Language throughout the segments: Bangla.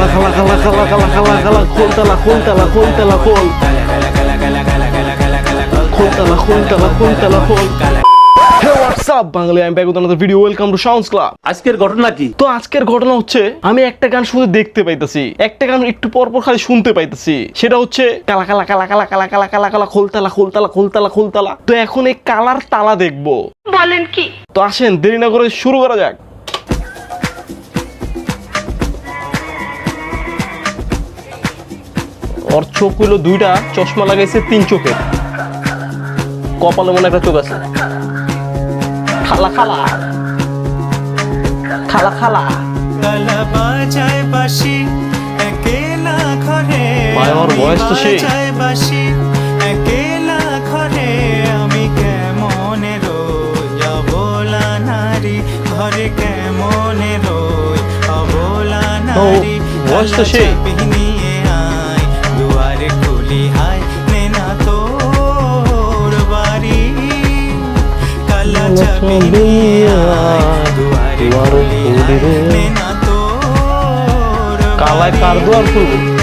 খালা খালা খালা খালা খালা খালা খালা খোলতালা খোলতালা খোলতালা খোল খোলতালা খোলতালা খোল বাঙালি আমি bag video welcome to sounds club আজকের ঘটনা কি? তো আজকের ঘটনা হচ্ছে আমি একটা গান শুধু দেখতে পাইতেছি। একটা গান একটু পর পর খালি শুনতে পাইতেছি। সেটা হচ্ছে কালা কালা কালা কালা কালা কালা কালা কালা খোলতালা খোলতালা খোলতালা খোলতালা। তো এখন এই কালার তালা দেখব। বলেন কি? তো আসেন দেরি না করে শুরু করা যাক। ওর চোখ হইল দুইটা চশমা লাগাইছে তিন চোখে। কপালে মনে একটা চোখ আছে। খালা খালা। খালা খালা। নারী বয়স তো সেই। কালায় কার দুয়ার খুলবে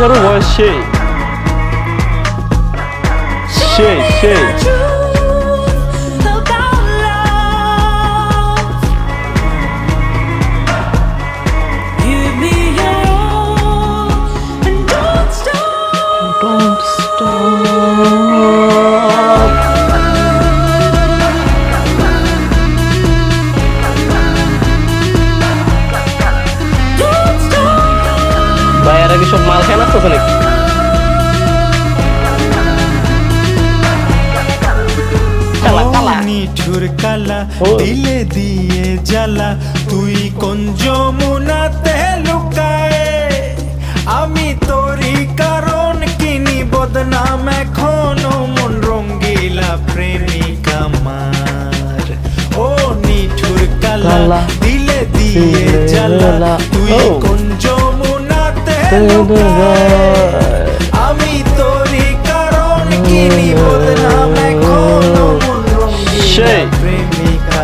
এটারও বয়স সেই। সেই সেই। ভাই এরা কি নাচতেছে নাকি নিঠুর কালা দিলে দিয়ে জ্বালা। তুই কোন যমুনাতে লুকায়? আমি তোরই কারণ কিনি বদনাম এখনও মন রঙ্গিলা প্রেমিকা মার। ও নিঠুর কালা দিলে দিয়ে জ্বালা। তুই। কোন আমি তোরই কারণ কিনি বদনাম এখনো মন রঙিন প্রেমিকা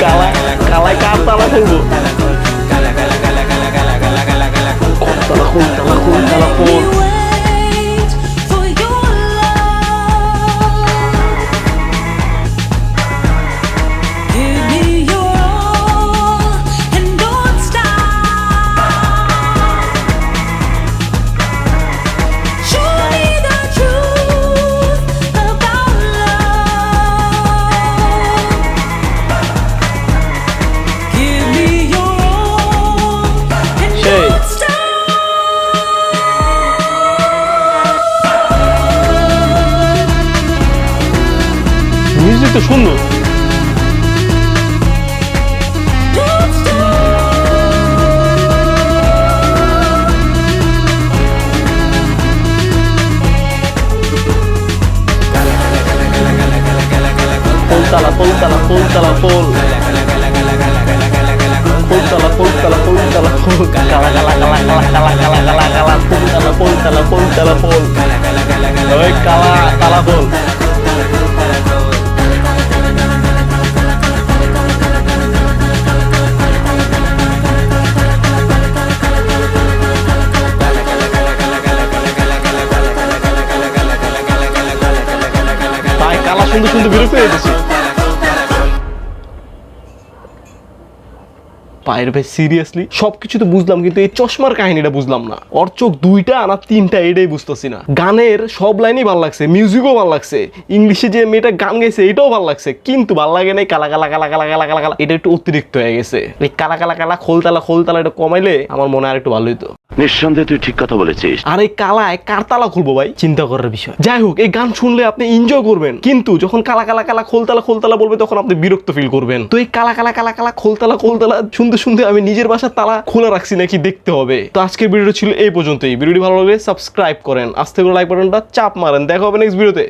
Kalah, kalah kata lah tuh. কিন্তু সুন্দর Poltala, poltala, poltala, pol. Poltala, poltala, poltala, pol. Kala, kala, kala, kala, kala, kala, kala, kala, poltala, poltala, poltala, pol. Oi, kala, kala, pol. সুন্দর সুন্দর বিরক্ত হয়ে গেছে ভাই সিরিয়াসলি তো বুঝলাম, কিন্তু এই চশমার কাহিনীটা বুঝলাম না। চোখ দুইটা না তিনটা, এটাই বুঝতেছি না। গানের সব লাইনই ভালো লাগছে মিউজিকও ভালো লাগছে। ইংলিশে যে মেয়েটা গান গাইছে, এটাও ভালো লাগছে। কিন্তু ভালো লাগে নাই, কালা কালা কালা কালা কালা কালা কালা, এটা একটু অতিরিক্ত হয়ে গেছে। এই কালা কালা কালা, খোলতালা খোলতালা, এটা কমাইলে আমার মনে আর একটু ভালো হইতো। নিঃসন্দেহে তুই ঠিক কথা বলেছিস। আর এই কালায় কারতালা খুলবো ভাই? চিন্তা করার বিষয়। যাই হোক এই গান শুনলে আপনি এনজয় করবেন। কিন্তু যখন কালা কালা কালা খোলতালা খোলতালা বলবে তখন আপনি বিরক্ত ফিল করবেন। তো এই কালা কালা কালা কালা খোলতালা খোলতালা শুনতে শুনতে আমি নিজের বাসার তালা খোলা রাখছি নাকি দেখতে হবে। তো আজকের ভিডিও ছিল এই পর্যন্তই। ভিডিওটি ভালো লাগলে সাবস্ক্রাইব করেন। আস্তে করে লাইক বাটনটা চাপ মারেন। দেখা হবে নেক্সট ভিডিওতে